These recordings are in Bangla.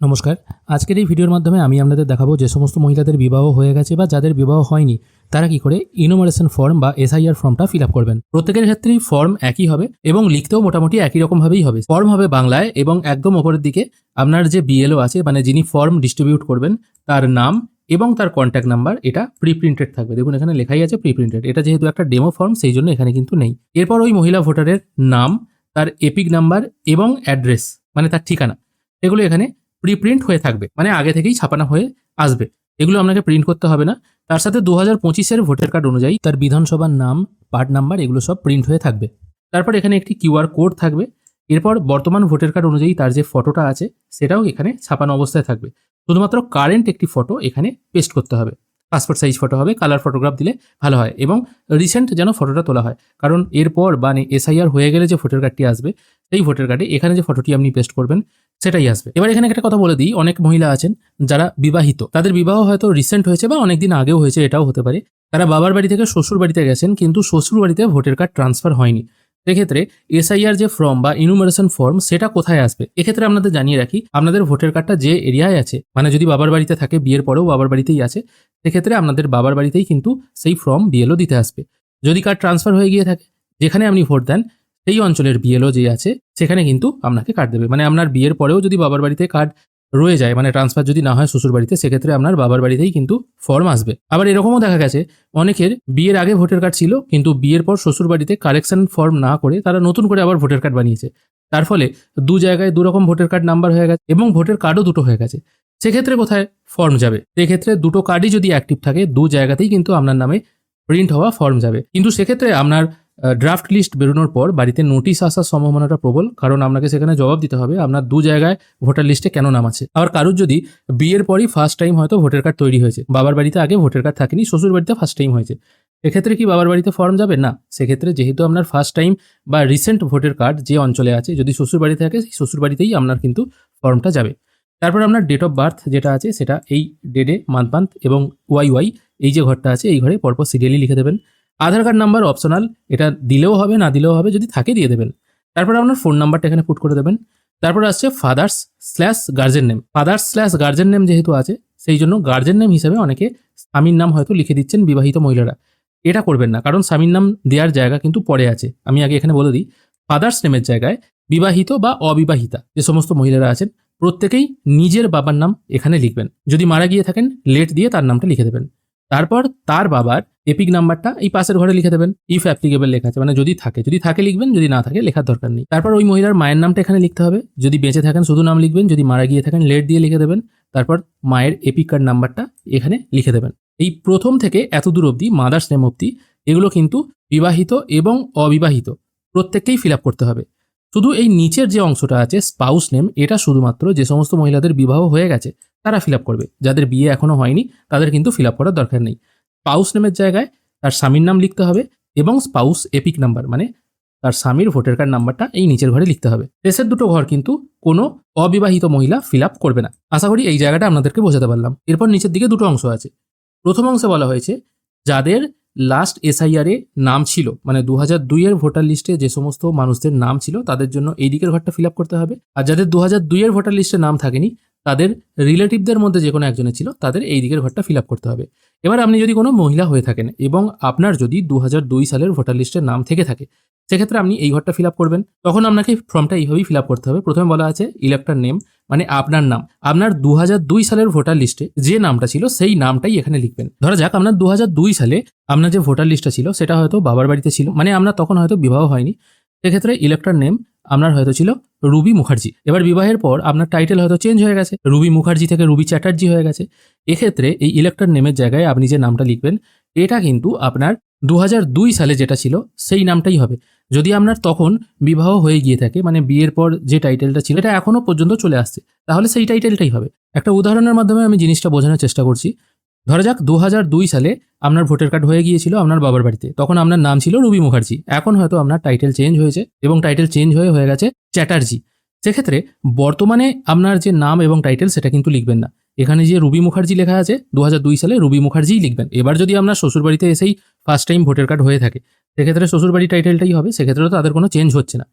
নমস্কার। আজকের এই ভিডিওর মাধ্যমে আমি আপনাদের দেখাবো যে সমস্ত মহিলাদের বিবাহ হয়ে গেছে বা যাদের বিবাহ হয়নি, তারা কি করে ইনোমারেশন ফর্ম বা এসআইআর ফর্মটা ফিল আপ করবেন। প্রত্যেকের ক্ষেত্রেই ফর্ম একই হবে এবং লিখতেও মোটামুটি একই রকমভাবেই হবে। ফর্ম হবে বাংলায় এবং একদম ওপরের দিকে আপনার যে বিএলও আছে মানে যিনি ফর্ম ডিস্ট্রিবিউট করবেন, তার নাম এবং তার কন্ট্যাক্ট নাম্বার এটা প্রি প্রিন্টেড থাকবে। দেখুন, এখানে লেখাই আছে প্রি প্রিন্টেড এটা যেহেতু একটা ডেমো ফর্ম সেই জন্য এখানে কিন্তু নেই। এরপর ওই মহিলা ভোটারের নাম, তার এপিক নাম্বার এবং অ্যাড্রেস মানে তার ঠিকানা, এগুলো এখানে প্রি প্রিন্ট হয়ে থাকবে মানে আগে থেকেই ছাপানো হয়ে আসবে। এগুলো আপনাকে প্রিন্ট করতে হবে না। তার সাথে দু হাজার পঁচিশের ভোটার কার্ড অনুযায়ী তার বিধানসভার নাম পার্ট নাম্বার এগুলো সব প্রিন্ট হয়ে থাকবে। তারপর এখানে একটি কিউআর কোড থাকবে। এরপর বর্তমান ভোটার কার্ড অনুযায়ী তার যে ফটোটা আছে, সেটাও এখানে ছাপানো অবস্থায় থাকবে। শুধুমাত্র কারেন্ট একটি ফটো এখানে পেস্ট করতে হবে। পাসপোর্ট সাইজ ফটো হবে কালার ফটোগ্রাফ দিলে ভালো হয়। এবং রিসেন্ট যেন ফটোটা তোলা হয়, কারণ এরপর মানে এসআইআর হয়ে গেলে যে ভোটার কার্ডটি আসবে, সেই ভোটার কার্ডে এখানে যে ফটোটি আপনি পেস্ট করবেন, সেটাই আসবে। এবার এখানে একটা কথা বলে দিই, অনেক মহিলা আছেন যারা বিবাহিত, তাদের বিবাহ হয়তো রিসেন্ট হয়েছে বা অনেকদিন আগেও হয়েছে, এটাও হতে পারে। তারা বাবার বাড়ি থেকে শ্বশুর বাড়িতে গেছেন, কিন্তু শ্বশুর বাড়িতে ভোটার কার্ড ট্রান্সফার হয়নি। সেক্ষেত্রে এসআইআর যে ফর্ম বা ইনুমারেশন ফর্ম সেটা কোথায় আসবে? এক্ষেত্রে আপনাদের জানিয়ে রাখি, আপনাদের ভোটার কার্ডটা যে এরিয়ায় আছে মানে যদি বাবার বাড়িতে থাকে, বিয়ের পরেও বাবার বাড়িতেই আছে, সেক্ষেত্রে আপনাদের বাবার বাড়িতেই কিন্তু সেই ফর্ম বিএলও দিতে আসবে। যদি কার্ড ট্রান্সফার হয়ে গিয়ে থাকে, যেখানে আপনি ভোট দেন, সেই অঞ্চলের বিএলও যে আছে, সেখানে কিন্তু আপনাকে কার্ড দেবে। মানে আপনার বিয়ের পরেও যদি বাবার বাড়িতে কার্ড রয়ে যায় মানে ট্রান্সফার যদি না হয় শ্বশুর বাড়িতে সেক্ষেত্রে আপনার বাবার বাড়িতেই কিন্তু ফর্ম আসবে। আবার এরকমও দেখা গেছে, অনেকের বিয়ের আগে ভোটার কার্ড ছিল, কিন্তু বিয়ের পর শ্বশুর বাড়িতে কারেকশন ফর্ম না করে তারা নতুন করে আবার ভোটার কার্ড বানিয়েছে। তার ফলে দু জায়গায় দু রকম ভোটার কার্ড নাম্বার হয়ে গেছে এবং ভোটার কার্ডও দুটো হয়ে গেছে। সেক্ষেত্রে কোথায় ফর্ম যাবে? সেক্ষেত্রে দুটো কার্ডই যদি অ্যাক্টিভ থাকে, দু জায়গাতেই কিন্তু আপনার নামে প্রিন্ট হওয়া ফর্ম যাবে। কিন্তু সেক্ষেত্রে আপনার ড্রাফট লিস্ট বেরোনোর পর বাড়িতে নোটিশ আসার সম্ভাবনাটা প্রবল, কারণ আপনাকে সেখানে জবাব দিতে হবে আপনার দু জায়গায় ভোটার লিস্টে কেন নাম আছে। আবার কারোর যদি বিয়ের পরই ফার্স্ট টাইম হয়তো ভোটার কার্ড তৈরি হয়েছে, বাবার বাড়িতে আগে ভোটার কার্ড থাকেনি, শ্বশুর বাড়িতে ফার্স্ট টাইম হয়েছে, এক্ষেত্রে কি বাবার বাড়িতে ফর্ম যাবে? না, সেক্ষেত্রে যেহেতু আপনার ফার্স্ট টাইম বা রিসেন্ট ভোটার কার্ড যে অঞ্চলে আছে, যদি শ্বশুর বাড়ি থাকে, সেই শ্বশুর বাড়িতেই আপনার কিন্তু ফর্মটা যাবে। তারপর আপনার ডেট অফ বার্থ যেটা আছে, সেটা এই ডেটে মান্থ মান্থ এবং ওয়াই ওয়াই এই যে ঘরটা আছে, এই ঘরে পরপর সিরিয়ালি লিখে দেবেন। আধার কার্ড নাম্বার অপশনাল, এটা দিলেও হবে, না দিলেও হবে, যদি থাকে দিয়ে দেবেন। তারপর আপনার ফোন নাম্বারটা এখানে পুট করে দেবেন। তারপর আসছে father's slash guardian name father's slash guardian name যেহেতু আছে, সেই জন্য গার্জেন নেম হিসেবে অনেকে স্বামীর নাম হয়তো লিখে দিচ্ছেন বিবাহিত মহিলারা। এটা করবেন না, কারণ স্বামীর নাম দেওয়ার জায়গা কিন্তু পরে আছে। আমি আগে এখানে বলে দিই ফাদার্স নেমের জায়গায় বিবাহিত বা অবিবাহিতা যে সমস্ত মহিলারা আছেন, প্রত্যেকেই নিজের বাবার নাম এখানে লিখবেন। যদি মারা গিয়ে থাকেন লেট দিয়ে তার নামটা লিখে দেবেন। তারপর তার বাবার এপিক নাম্বারটা এই পাশের ঘরে লিখে দেবেন ইফ অ্যাপ্লিকেবল লেখা আছে। মানে যদি থাকে যদি থাকে লিখবেন, যদি না থাকে লেখার দরকার নেই। তারপর ওই মহিলার মায়ের নামটা এখানে লিখতে হবে। যদি বেঁচে থাকেন, শুধু নাম লিখবেন, যদি মারা গিয়ে থাকেন লেট দিয়ে লিখে দেবেন। তারপর মায়ের এপিক কার্ড নাম্বারটা এখানে লিখে দেবেন। এই প্রথম থেকে এত দূর অবধি মাদার্স নেম অবধি, এগুলো কিন্তু বিবাহিত এবং অবিবাহিত প্রত্যেককেই ফিল করতে হবে। শুধু এই নিচের যে অংশটা আছে স্পাউস নেম এটা শুধুমাত্র যে সমস্ত মহিলাদের বিবাহ হয়ে গেছে তারা ফিল করবে। যাদের বিয়ে এখনও হয়নি, তাদের কিন্তু ফিল করার দরকার নেই। স্পাউস নেমের জায়গায় তার স্বামীর নাম লিখতে হবে এবং স্পাউস এপিক নাম্বার মানে তার স্বামীর ভোটার কার্ড নাম্বারটা এই নিচের ঘরে লিখতে হবে। দেশের দুটো ঘর কিন্তু কোনো অবিবাহিত মহিলা ফিল করবে না। আশা করি এই জায়গাটা আপনাদেরকে বোঝাতে পারলাম। এরপর নিচের দিকে দুটো অংশ আছে। প্রথম অংশে বলা হয়েছে, যাদের লাস্ট এসআইআর নাম ছিল মানে দু হাজার দুইয়ের ভোটার লিস্টে যে সমস্ত মানুষদের নাম ছিল, তাদের জন্য এই দিকের ঘরটা ফিল আপ করতে হবে। আর যাদের দু হাজার দুইয়ের ভোটার লিস্টে নাম থাকেনি, তাদের রিলেটিভদের মধ্যে যে কোনো একজনের ছিল, তাদের এই দিকের ঘরটা ফিল আপ করতে হবে। এবার আপনি যদি কোনো মহিলা হয়ে থাকেন এবং আপনার যদি দু দুই সালের ভোটার লিস্টের নাম থেকে থাকে, সেক্ষেত্রে আপনি এই ঘরটা ফিল আপ করবেন। তখন আপনাকে ফর্মটা এইভাবেই ফিল আপ করতে হবে। প্রথমে বলা আছে ইলেক্টর নেম মানে আপনার নাম। আপনার দু সালের ভোটার লিস্টে যে নামটা ছিল সেই নামটাই এখানে লিখবেন। ধরা যাক, আপনার দু সালে আপনার যে ভোটার লিস্টটা ছিল সেটা হয়তো বাবার বাড়িতে ছিল মানে আপনার তখন হয়তো বিবাহ হয়নি। সেক্ষেত্রে ইলেক্টর নেম আপনার হয়তো ছিল রুবি মুখার্জি। এবার বিবাহের পর আপনার টাইটেল হয়তো চেঞ্জ হয়ে গেছে, রুবি মুখার্জি থেকে রুবি চ্যাটার্জি হয়ে গেছে। এক্ষেত্রে এই ইলেক্টর নেমের জায়গায় আপনি যে নামটা লিখবেন, এটা কিন্তু আপনার দু হাজার দুই সালে যেটা ছিল, সেই নামটাই হবে। যদি আপনার তখন বিবাহ হয়ে গিয়ে থাকে মানে বিয়ের পর যে টাইটেলটা ছিল, এটা এখনও পর্যন্ত চলে আসছে, তাহলে সেই টাইটেলটাই হবে। একটা উদাহরণের মাধ্যমে আমি জিনিসটা বোঝানোর চেষ্টা করছি। ধরা যাক দু হাজার দুই সালে আপনার ভোটার কার্ড হয়ে গিয়েছিল আপনার বাবার বাড়িতে। তখন আপনার নাম ছিল রুবি মুখার্জি। এখন হয়তো আপনার টাইটেল চেঞ্জ হয়েছে এবং টাইটেল চেঞ্জ হয়ে হয়ে গেছে চ্যাটার্জি। সেক্ষেত্রে বর্তমানে আপনার যে নাম এবং টাইটেল, সেটা কিন্তু লিখবেন না। এখানে যে রুবি মুখার্জি লেখা আছে দু হাজার দুই সালে রুবি মুখার্জিই লিখবেন। এবার যদি আপনার শ্বশুরবাড়িতে এসেই ফার্স্ট টাইম ভোটার কার্ড হয়ে থাকে, সেক্ষেত্রে শ্বশুরবাড়ি টাইটেলটাই হবে সেক্ষেত্রে তো তাদের কোনো চেঞ্জ হচ্ছে না।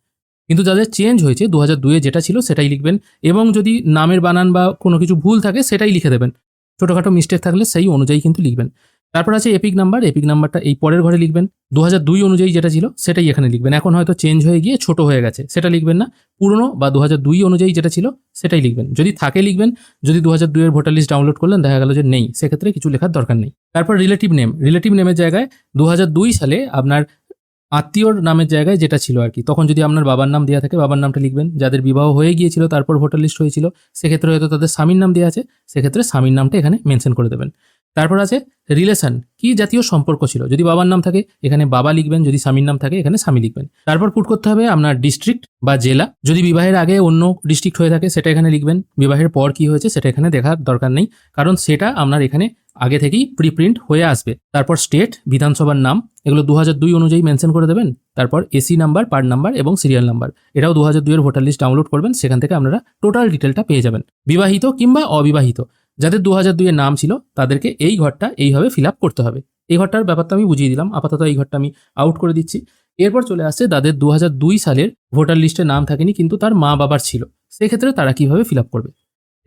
কিন্তু যাদের চেঞ্জ হয়েছে দু হাজার দুয়ে যেটা ছিল সেটাই লিখবেন এবং যদি নামের বানান বা কোনো কিছু ভুল থাকে, সেটাই লিখে দেবেন। ছোটোখাটো মিস্টেক থাকলে সেই অনুযায়ী কিন্তু লিখবেন। তারপর আছে এপিক নাম্বার এপিক নাম্বারটা এই পরের ঘরে লিখবেন। দু দুই অনুযায়ী যেটা ছিল, সেটাই এখানে লিখবেন। এখন হয়তো চেঞ্জ হয়ে গিয়ে ছোট হয়ে গেছে, সেটা লিখবেন না। পুরনো বা দু দুই অনুযায়ী যেটা ছিল, সেটাই লিখবেন। যদি থাকে লিখবেন, যদি দু হাজার দুইয়ের ভোটার লিস্ট ডাউনলোড করলেন, দেখা গেল যে নেই, সেক্ষেত্রে কিছু লেখার দরকার নেই। তারপর রিলেটিভ নেম রিলেটিভ নেমের জায়গায় দু দুই সালে আপনার আত্মীয়র নামের জায়গায় যেটা ছিল আর কি, তখন যদি আপনার বাবার নাম দেওয়া থাকে, বাবার নামটা লিখবেন। যাদের বিবাহ হয়ে গিয়েছিল, তারপর ভোটার লিস্ট হয়েছিল, সেক্ষেত্রে হয়তো তাদের স্বামীর নাম দেওয়া আছে, সেক্ষেত্রে স্বামীর নামটা এখানে মেনশন করে দেবেন। তারপর আছে রিলেশন কি জাতীয় সম্পর্ক ছিল? যদি বাবার নাম থাকে, এখানে বাবা লিখবেন, যদি স্বামীর নাম থাকে, এখানে স্বামী লিখবেন। তারপর পুট করতে হবে আপনার ডিস্ট্রিক্ট বা জেলা। যদি বিবাহের আগে অন্য ডিস্ট্রিক্ট হয়ে থাকে, সেটা এখানে লিখবেন। বিবাহের পর কি হয়েছে, সেটা এখানে দেখার দরকার নেই। কারণ সেটা আপনার এখানে আগে থেকেই প্রিপ্রিন্ট হয়ে আসবে। তারপর স্টেট বিধানসভার নাম, এগুলো দু দুই অনুযায়ী মেনশন করে দেবেন। তারপর এসি নাম্বার পার্ট নাম্বার এবং সিরিয়াল নাম্বার এটাও দু হাজার দুইয়ের ভোটার লিস্ট ডাউনলোড করবেন, সেখান থেকে আপনারা টোটাল ডিটেলটা পেয়ে যাবেন। বিবাহিত কিংবা অবিবাহিত। যাদের দু হাজার দুইয়ের নাম ছিল, তাদেরকে এই ঘরটা এইভাবে ফিল আপ করতে হবে। এই ঘরটার ব্যাপারটা আমি বুঝিয়ে দিলাম। আপাতত এই ঘরটা আমি আউট করে দিচ্ছি। এরপর চলে আসছে যাদের দু দুই সালের ভোটার লিস্টে নাম থাকেনি, কিন্তু তার মা বাবার ছিল। সেক্ষেত্রে তারা কীভাবে ফিল আপ করবে?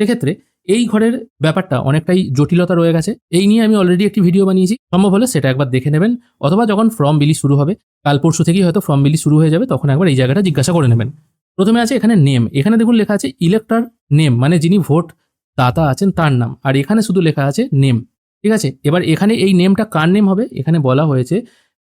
সেক্ষেত্রে এই ঘরের ব্যাপারটা অনেকটাই জটিলতা রয়ে গেছে। এই নিয়ে আমি অলরেডি একটি ভিডিও বানিয়েছি। সম্ভব হলে সেটা একবার দেখে নেবেন, অথবা যখন ফর্ম বিলি শুরু হবে, কাল পরশু থেকেই হয়তো ফর্ম বিলি শুরু হয়ে যাবে, তখন একবার এই জায়গাটা জিজ্ঞাসা করে নেবেন। প্রথমে আছে এখানে নেম এখানে দেখুন লেখা আছে ইলেক্টর নেম মানে যিনি ভোট দাতা আছেন তার নাম। আর এখানে শুধু লেখা আছে নেম ঠিক আছে? এবার এখানে এই নেমটা কার নেম হবে? এখানে বলা হয়েছে,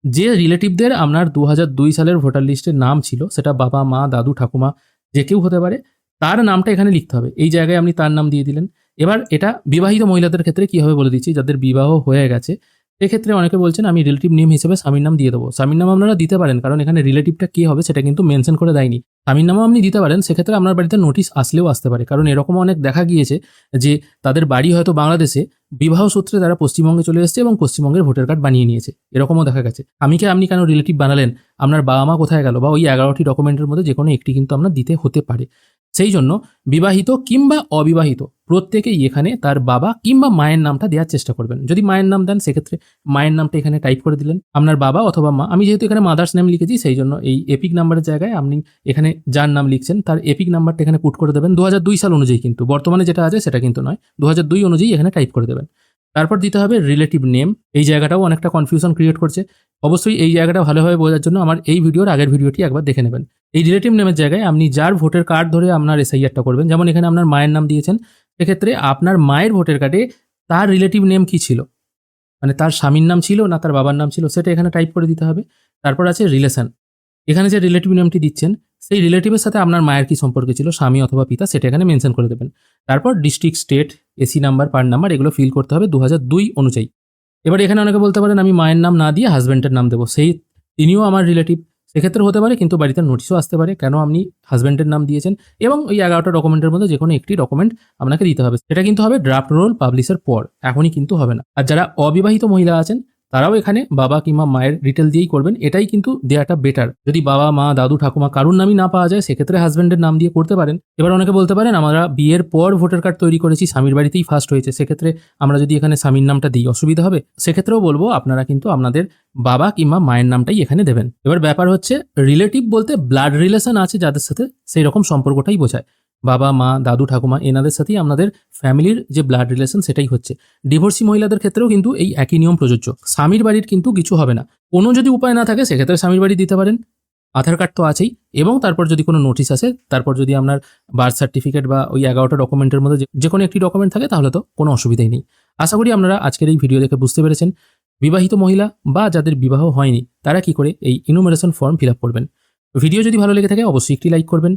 যে রিলেটিভদের আপনার দু দুই সালের ভোটার লিস্টের নাম ছিল, সেটা বাবা, মা, দাদু, ঠাকুমা, যে কেউ হতে পারে, তার নামটা এখানে লিখতে হবে। এই জায়গায় আপনি তার নাম দিয়ে দিলেন। এবার এটা বিবাহিত মহিলাদের ক্ষেত্রে কী হবে বলে দিচ্ছি? যাদের বিবাহ হয়ে গেছে সেক্ষেত্রে অনেকে বলছেন, আমি রিলেটিভ নেম হিসেবে স্বামীর নাম দিয়ে দেবো। স্বামীর নাম আপনারা দিতে পারেন, কারণ এখানে রিলেটিভটা কী হবে সেটা কিন্তু মেনশন করে দেয়নি। নামও আপনি দিতে পারেন, সেক্ষেত্রে আপনার বাড়িতে নোটিশ আসলেও আসতে পারে। কারণ এরকম অনেক দেখা গিয়েছে যে তাদের বাড়ি হয়তো বাংলাদেশে বিবাহ সূত্রে তারা পশ্চিমবঙ্গে চলে এসেছে এবং পশ্চিমবঙ্গের ভোটার কার্ড বানিয়ে নিয়েছে। এরকমও দেখা গেছে। আমি কি আপনি কেন রিলেটিভ বানালেন? আপনার বাবা মা কোথায় গেল? বা ওই এগারোটি ডকুমেন্টের মধ্যে যে কোনো একটি কিন্তু আপনার দিতে হতে পারে। সেই জন্য বিবাহিত কিংবা অবিবাহিত প্রত্যেকেই এখানে তার বাবা কিংবা মায়ের নামটা দেওয়ার চেষ্টা করবেন। যদি মায়ের নাম দেন, সেক্ষেত্রে মায়ের নামটা এখানে টাইপ করে দিলেন। আপনার বাবা অথবা মা, আমি যেহেতু এখানে মাদার্স নেম লিখেছি, সেই জন্য এই এপিক নাম্বারের জায়গায় আপনি এখানে যার নাম লিখছেন, তার এপিক নাম্বারটা এখানে পুট করে দেবেন। দু হাজার দুই সাল অনুযায়ী কিন্তু, বর্তমানে যেটা আছে সেটা কিন্তু নয়। দু অনুযায়ী এখানে টাইপ করে দেবেন। তারপর দিতে হবে রিলেটিভ নেম এই জায়গাটাও অনেকটা কনফিউশন ক্রিয়েট করছে। অবশ্যই এই জায়গাটা ভালোভাবে বোঝার জন্য আমার এই ভিডিওর আগের ভিডিওটি একবার দেখে নেবেন। এই রিলেটিভ নেমের জায়গায় আপনি যার ভোটের কার্ড ধরে আপনার এসআইআরটা করবেন। যেমন এখানে আপনার মায়ের নাম দিয়েছেন সেক্ষেত্রে আপনার মায়ের ভোটের কার্ডে তার রিলেটিভ নেম কি ছিল? মানে তার স্বামীর নাম ছিল না তার বাবার নাম ছিল সেটা এখানে টাইপ করে দিতে হবে। তারপর আছে রিলেশন এখানে যে রিলেটিভ নেমটি দিচ্ছেন, সেই রিলেটিভের সাথে আপনার মায়ের কি সম্পর্ক ছিল? স্বামী অথবা পিতা, সেটা এখানে মেনশন করে দেবেন। তারপর district state AC number part number এগুলো ফিল করতে হবে দু অনুযায়ী। এবার এখানে অনেকে বলতে পারেন, আমি মায়ের নাম না দিয়ে হাজব্যান্ডের নাম দেবো। সেই তিনিও আমার রিলেটিভ সেক্ষেত্রে হতে পারে, কিন্তু বাড়িতে নোটিশও আসতে পারে। কেন আপনি হাজব্যান্ডের নাম দিয়েছেন? এবং ওই এগারোটা ডকুমেন্টের মধ্যে যে কোনো একটি ডকুমেন্ট আপনাকে দিতে হবে। সেটা কিন্তু হবে ড্রাফট রোল পাবলিশের পর। এখনই কিন্তু হবে না। আর যারা অবিবাহিত মহিলা আছেন তারাও এখানে বাবা কিংবা মায়ের ডিটেল দিয়েই করবেন। এটাই কিন্তু দেওয়াটা বেটার যদি বাবা, মা, দাদু, ঠাকুমা কারুর নামই না পাওয়া যায়, সেক্ষেত্রে হাজব্যান্ডের নাম দিয়ে করতে পারেন। এবার অনেকে বলতে পারেন, আমরা বিয়ের পর ভোটার কার্ড তৈরি করেছি, স্বামীর বাড়িতেই ফার্স্ট হয়েছে। সেক্ষেত্রে আমরা যদি এখানে স্বামীর নামটা দিই, অসুবিধা হবে। সেক্ষেত্রেও বলব, আপনারা কিন্তু আপনাদের বাবা কিংবা মায়ের নামটাই এখানে দেবেন। এবার ব্যাপার হচ্ছে রিলেটিভ বলতে ব্লাড রিলেশন আছে যাদের সাথে সেই রকম সম্পর্কটাই বোঝায়। বাবা, মা, দাদু, ঠাকুমা এনাদের সাথেই আপনাদের ফ্যামিলির যে ব্লাড রিলেশন সেটাই হচ্ছে। ডিভোর্সি মহিলাদের ক্ষেত্রেও কিন্তু এই একই নিয়ম প্রযোজ্য। স্বামীর বাড়ির কিন্তু কিছু হবে না। কোনো যদি উপায় না থাকে, সেক্ষেত্রে স্বামীর বাড়ি দিতে পারেন। আধার কার্ড তো আছেই। এবং তারপর যদি কোনো নোটিশ আসে, তারপর যদি আপনার বার্থ সার্টিফিকেট বা ওই এগারোটা ডকুমেন্টের মধ্যে যে- কোনো একটি ডকুমেন্ট থাকে, তাহলে তো কোনো অসুবিধাই নেই। আশা করি আপনারা আজকের এই ভিডিও দেখে বুঝতে পেরেছেন। বিবাহিত মহিলা বা যাদের বিবাহ হয়নি, তারা কি করে এই ইনুমারেশন ফর্ম ফিল করবেন। ভিডিও যদি ভালো লেগে থাকে, অবশ্যই একটি লাইক করবেন।